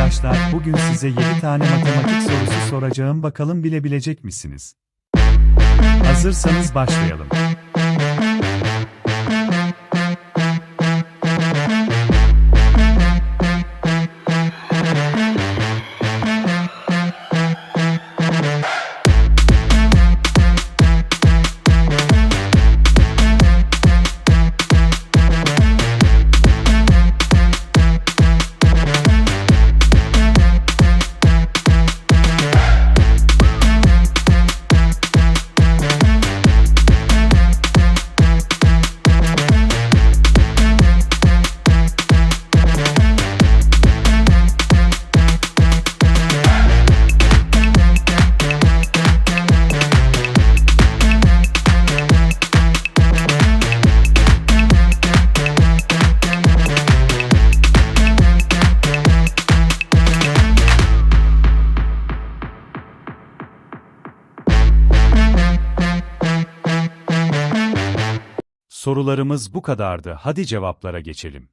arkadaşlar, bugün size 7 tane matematik sorusu soracağım bakalım bilebilecek misiniz? Hazırsanız başlayalım. Sorularımız bu kadardı. Hadi cevaplara geçelim.